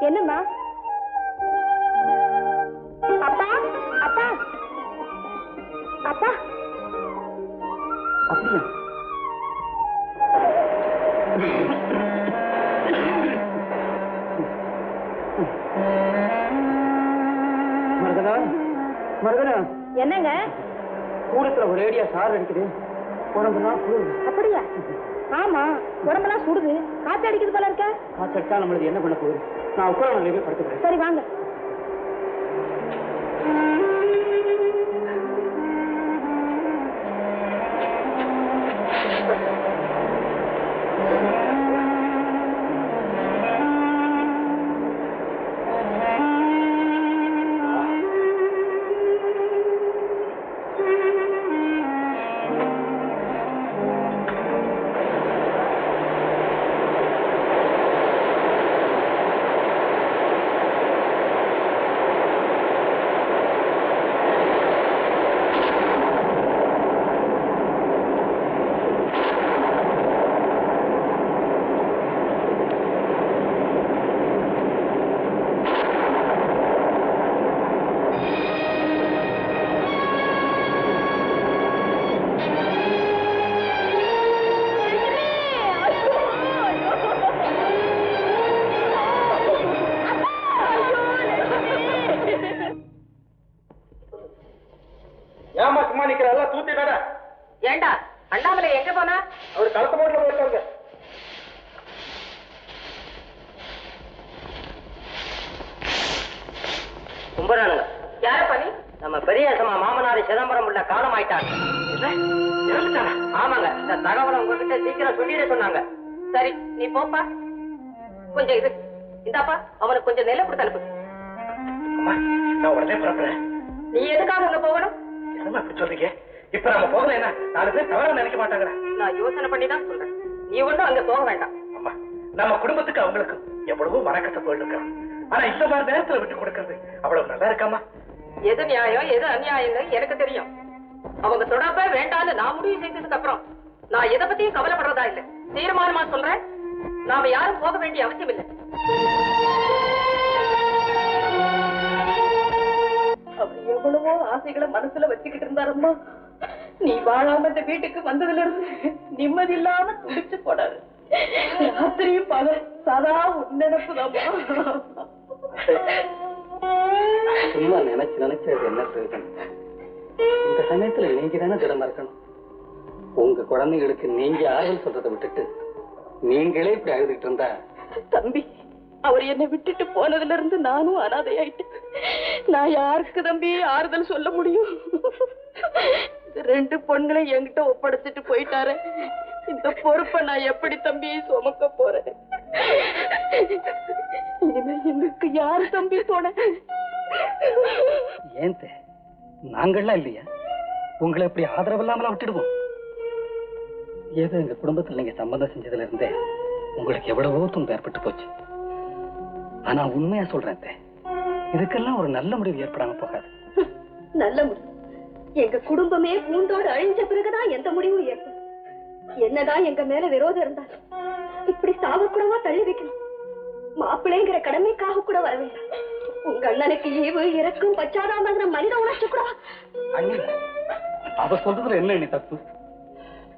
என்னம்மா? அப்பா அப்பா. அப்பா. அப்படியா? என்னங்க? கூடத்துல ஒரேடியா சார் அடிக்குது. குளிருது அப்படியா? ஆமா உடம்பெல்லாம் சுடுது. காத்து அடிக்குது போல இருக்க. காய்ச்சல் அடிச்சா நம்மளுக்கு என்ன பண்ண போகுது? நான் உட்கார படுத்துக்கிறேன். சரி வாங்க. ஏமா சும்மா நிக்கிறா தூத்தி வேட ஏண்டா? அண்ணாமலை எங்க போனா? அவர் கலத்த போட்டுல போயிருக்காங்க கும்பரானுங்க யார பண்ணி நம்ம பெரியசமா மாமனார் சிதம்பரம் உள்ள காலம் ஆயிட்டாங்க. ஆமாங்க. இந்த தகவலை உங்ககிட்ட சீக்கிரம் சொல்லிட சொன்னாங்க. சரி நீ போப்பா. கொஞ்சம் இது இந்தாப்பா அவனுக்கு கொஞ்சம் நெல்லை கொடுத்து அனுப்பு. அம்மா நான் உடனே புறப்படுறேன். நீ எதுக்காக அங்க போகணும்? என்னம்மா இப்படி சொல்றீங்க இப்ப நம்ம போகல என்ன? நாலு பேர் தவறா நினைக்க மாட்டாங்களா நான் யோசனை பண்ணி தான் சொல்றேன். நீ ஒண்ணும் அங்க போக வேண்டாம். அம்மா நம்ம குடும்பத்துக்கு அவங்களுக்கு எவ்வளவோ மனக்கட்ட போயிட்டு இருக்கான் ஆனா இந்த மாதிரி நேரத்துல விட்டு கொடுக்கறது அவ்வளவு நல்லா இருக்காமா எது நியாயம் எது அநியாயம்னு எனக்கு தெரியும். அவங்க தொடர்பே வேண்டாம்னு நான் முடிவு செய்ததுக்கு அப்புறம் நான் எதை பத்தியும் கவலைப்படுறதா இல்ல. தீர்மானமா சொல்றேன். நாம யாரும் போக வேண்டிய அவசியம் இல்லை. எவ்வளவோ ஆசைகளை மனசுல வச்சுக்கிட்டு இருந்தாரம்மா. நீ வாழாம இந்த வீட்டுக்கு வந்ததுல இருந்து நிம்மதி இல்லாம துடிச்சு போடாது ராத்திரியும் பகல் சதா உன்னெனப்புதாம்மா. சும்மா நினைச்சு நினைச்சு அது என்ன பிரயோஜனம் இந்த சமயத்துல நீங்க தானே திடமா இருக்கணும். உங்க குழந்தைகளுக்கு நீங்க ஆறுதல் சொல்றதை விட்டுட்டு நீங்களே இப்படி அழுதுகிட்டு இருந்தா? தம்பி அவர் என்னை விட்டுட்டு போனதுல இருந்து நானும் அனாதையாயிட்டேன். நான் யாருக்கு தம்பி ஆறுதல் சொல்ல முடியும்? ரெண்டு பொண்களை என்கிட்ட ஒப்படைச்சிட்டு போயிட்டாரு. இந்த பொறுப்பை நான் எப்படி தம்பி சுமக்க போறேன்? இனிமே எங்களுக்கு யாரு தம்பி போன? ஏன் தே? நாங்கள்லாம் இல்லையா? உங்களை இப்படி ஆதரவு இல்லாமல விட்டுடுவோம்? ஏதோ எங்க குடும்பத்துல நீங்க சம்பந்தம் செஞ்சதுல இருந்தே உங்களுக்கு எவ்வளவோ துன்பம் ஏற்பட்டு போச்சு. ஆனா உண்மையா சொல்றேன். இதுக்கெல்லாம் ஒரு நல்ல முடிவு ஏற்படாம போகாது. நல்ல முடிவு. எங்க குடும்பமே பூண்டோடு அழிஞ்ச பிறகுதான் எந்த முடிவும் ஏற்படும். என்னதான் எங்க மேல விரோதம் இருந்தாலும் இப்படி சாவக்கூடவா தள்ளி வைக்கணும்? மாப்பிள்ளைங்கிற கடமைக்காக கூட வர வேண்டாம் உங்க அண்ணனுக்கு ஈவு இறக்கும் பச்சாதாமங்கிற மனித உணர்ச்சி கூட. அவ சொல்றதுல என்ன அண்ணி தப்பு?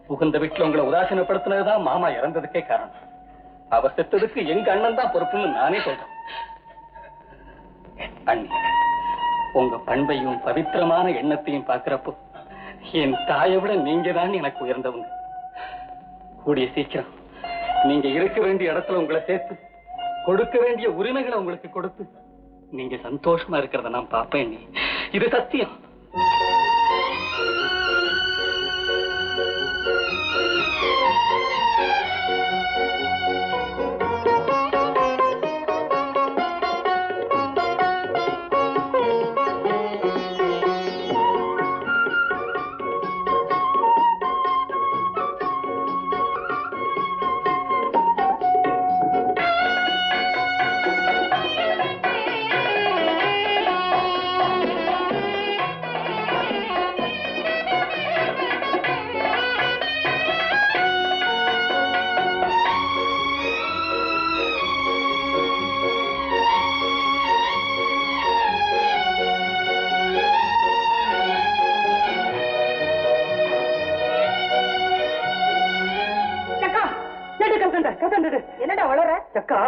புகுந்த வீட்டுல உங்களை உதாசீனப்படுத்தினதுதான் மாமா இறந்ததுக்கே காரணம். அவர் செத்ததுக்கு எங்க அண்ணன் தான் பொறுப்புன்னு நானே சொல்றேன். அண்ணி உங்க பண்பையும் பவித்திரமான எண்ணத்தையும் பார்க்கிறப்போ என் தாயை விட நீங்க தான் எனக்கு உயர்ந்தவங்க. கூடிய சீக்கிரம் நீங்க இருக்க வேண்டிய இடத்துல உங்களை சேர்த்து கொடுக்க வேண்டிய உரிமைகளை உங்களுக்கு கொடுத்து நீங்க சந்தோஷமா இருக்கிறத நான் பார்ப்பேன் இது சத்தியம்.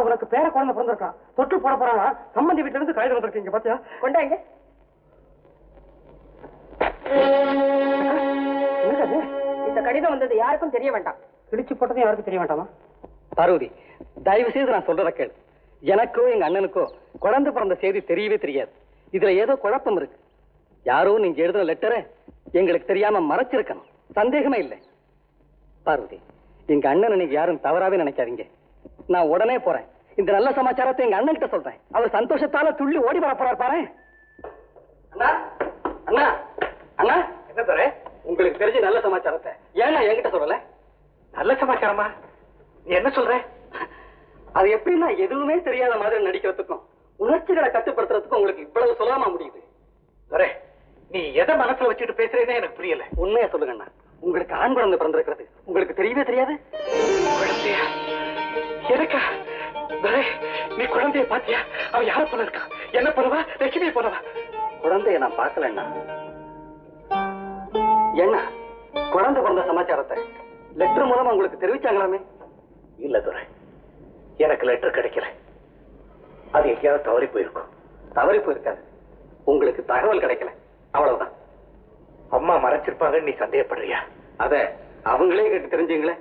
உனக்கு பேர குழந்தை பிறந்திருக்கான் தொட்டு போட போறாங்க சம்பந்தி வீட்டுல இருந்து காகிதம் வந்திருக்கீங்க பாத்தியா? கொண்டாங்க. இந்த கடிதம் வந்தது யாருக்கும் தெரிய வேண்டாம். கிழிச்சு போட்டதும் யாருக்கும் தெரிய வேண்டாமா? பார்வதி தயவு செய்து நான் சொல்றத கேளு. எனக்கோ எங்க அண்ணனுக்கோ குழந்தை பிறந்த செய்தி தெரியவே தெரியாது. இதுல ஏதோ குழப்பம் இருக்கு. யாரோ நீங்க எழுதின லெட்டரை எங்களுக்கு தெரியாம மறைச்சிருக்கணும். சந்தேகமே இல்லை. பார்வதி எங்க அண்ணனை நீங்க யாரும் தவறாவே நினைக்காதீங்க. நான் உடனே போறேன். இந்த நல்ல சமாச்சாரத்தை எங்க அண்ணன் கிட்ட சொல்றேன். அவர் சந்தோஷத்தால துள்ளி ஓடி வர போறார் பாரு. அண்ணா அண்ணா அண்ணா. என்ன தரே உங்களுக்கு தெரிஞ்ச நல்ல சமாச்சாரத்தை ஏன்னா என்கிட்ட சொல்லல? நல்ல சமாச்சாரமா? நீ என்ன சொல்ற? அது எப்படின்னா எதுவுமே தெரியாத மாதிரி நடிக்கிறதுக்கும் உணர்ச்சிகளை கட்டுப்படுத்துறதுக்கும் உங்களுக்கு இவ்வளவு சொல்லாம முடியுது. தரே நீ எதை மனசுல வச்சுட்டு பேசுறேன்னு எனக்கு புரியல. உண்மையா சொல்லுங்க அண்ணா. உங்களுக்கு ஆண் குழந்தை பிறந்திருக்கிறது. உங்களுக்கு தெரியவே தெரியாது? எனக்கா நீ குழந்தைய பாத்தியா? அவ யார போல இருக்கா? என்ன போலவா? லட்சுமியை போலவா? குழந்தைய நான் பார்க்கலண்ணா. என்ன? குழந்தை பிறந்த சமாச்சாரத்தை லெட்டர் மூலமா உங்களுக்கு தெரிவிச்சாங்களாமே? இல்ல துரை. எனக்கு லெட்டர் கிடைக்கல. அது எங்கேயாவது தவறி போயிருக்கும். தவறி போயிருக்காது. உங்களுக்கு தகவல் கிடைக்கல. அவ்வளவுதான். அம்மா மறைச்சிருப்பாங்கன்னு நீ சந்தேகப்படுறியா? அத அவங்களே கேட்டு தெரிஞ்சீங்களே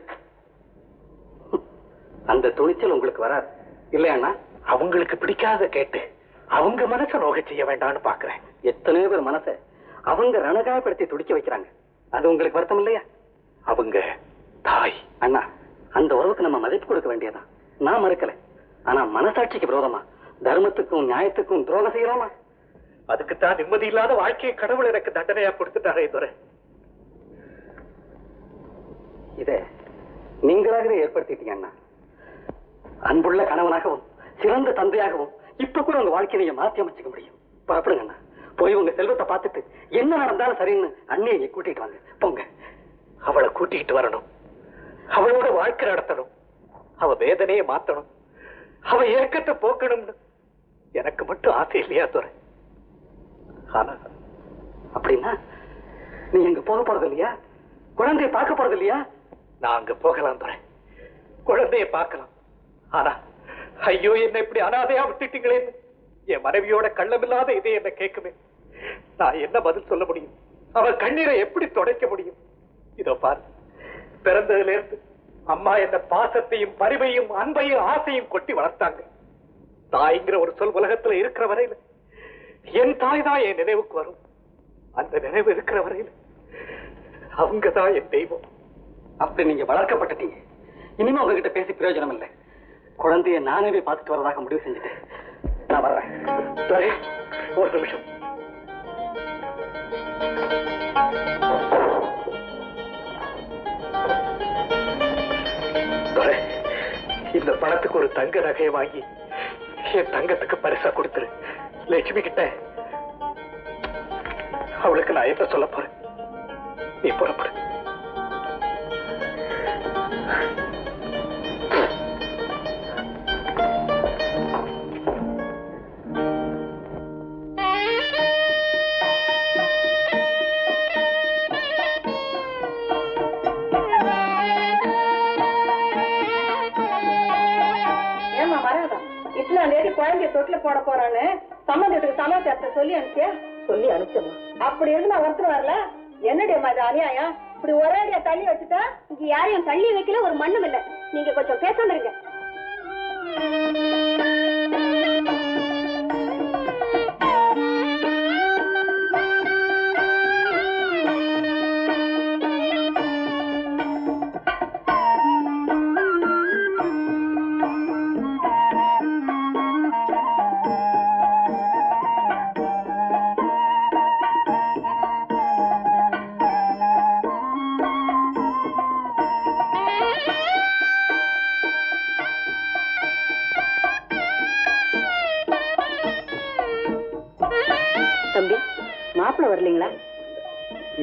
அந்த துணிச்சல் உங்களுக்கு வராது. இல்லையாண்ணா? அவங்களுக்கு பிடிக்காத கேட்டு அவங்க மனசை நோக செய்ய வேண்டாம்னு பாக்குறேன். எத்தனையோ பேர் மனசை அவங்க ரணகாயப்படுத்தி துடிக்க வைக்கிறாங்க. அது உங்களுக்கு வருத்தம் இல்லையா? அவங்க தாய். அண்ணா அந்த உறவுக்கு நம்ம மதிப்பு கொடுக்க வேண்டியதான் நான் மறுக்கல. ஆனா மனசாட்சிக்கு விரோதமா தர்மத்துக்கும் நியாயத்துக்கும் துரோகம் செய்யலாமா? அதுக்குத்தான் நிம்மதி இல்லாத வாழ்க்கையை கடவுள் எனக்கு தண்டனையா கொடுத்துட்டாரே துறை இத நீங்களாகவே ஏற்படுத்திட்டீங்க அண்ணா. அன்புள்ள கணவனாகவும் சிறந்த தந்தையாகவும் இப்ப கூட உங்க வாழ்க்கையை நீங்க மாத்தி அமைச்சுக்க முடியும். புறப்படுங்க அண்ணா. போய் உங்க செல்வத்தை பார்த்துட்டு என்ன நடந்தாலும் சரின்னு அண்ணியை இங்க கூட்டிட்டு வாங்க. போங்க. அவளை கூட்டிகிட்டு வரணும். அவளோட வாழ்க்கை நடத்தணும். அவ வேதனையை மாத்தணும். அவ ஏக்கத்தை போக்கணும்னு எனக்கு மட்டும் ஆசை இல்லையா துறை ஆனா அப்படின்னா நீ எங்க போக போறது இல்லையா? குழந்தைய பார்க்க போறது இல்லையா? நான் அங்க போகலாம் துறை குழந்தைய பார்க்கலாம். ஆனா ஐயோ என்ன இப்படி அனாதையா விட்டுட்டீங்களேன்னு என் மனைவியோட கள்ளமில்லாத இதை என்ன கேட்குமே. நான் என்ன பதில் சொல்ல முடியும்? அவன் கண்ணீரை எப்படி துடைக்க முடியும்? இதோ பாரு பிறந்ததுல இருந்து அம்மா என்ன பாசத்தையும் பரிவையும் அன்பையும் ஆசையும் கொட்டி வளர்த்தாங்க. தாய்ங்கிற ஒரு சொல் உலகத்துல இருக்கிற வரையில என் தாய் தான் என் நினைவுக்கு வரும். அந்த நினைவு இருக்கிற வரையில அவங்க தான் என் தெய்வம். அப்படி நீங்க வளர்க்கப்பட்டீங்க இனிமே உங்ககிட்ட பேசி பிரயோஜனம் இல்லை. குழந்தைய நானே பார்த்துட்டு வரதாக முடிவு செஞ்சுட்டேன். நான் வர்றேன். துரை, ஒரு நிமிஷம். இந்த பணத்துக்கு ஒரு தங்க நகையை வாங்கி என் தங்கத்துக்கு பரிசா கொடுத்துரு. லட்சுமி கிட்ட அவளுக்கு நான் என்ன சொல்ல போறேன்? நீ புறப்படு. தேதி குழந்தைய தொட்டில போட போறான்னு சம்பந்தத்துக்கு சமாச்சாரத்தை சொல்லி அனுப்பியா? சொல்லி அனுப்பிச்சமா அப்படி இருந்து நான் ஒருத்தர் வரல? என்னடியம்மா இது அநியாயம்? இப்படி ஒரே அடியா தள்ளி வச்சுட்டா இங்க யாரையும் தள்ளி வைக்கல ஒரு மண்ணும் இல்ல. நீங்க கொஞ்சம் பேசாம இருங்க.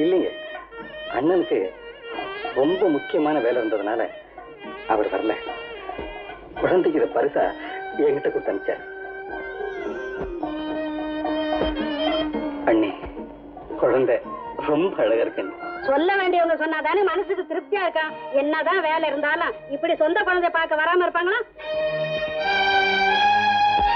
இல்லைங்க அண்ணனுக்கு ரொம்ப முக்கியமான வேலை இருந்ததுனால அவர் வரல. குழந்தைக்கு இதை பரிசா என்கிட்ட கொடுத்து அனுப்பிச்சார். அண்ணி குழந்தை ரொம்ப அழகா இருக்கு சொல்ல வேண்டியவங்க சொன்னாதானே மனசுக்கு திருப்தியா இருக்கான். என்னதான் வேலை இருந்தாலும் இப்படி சொந்த குழந்தை பார்க்க வராம இருப்பாங்களா?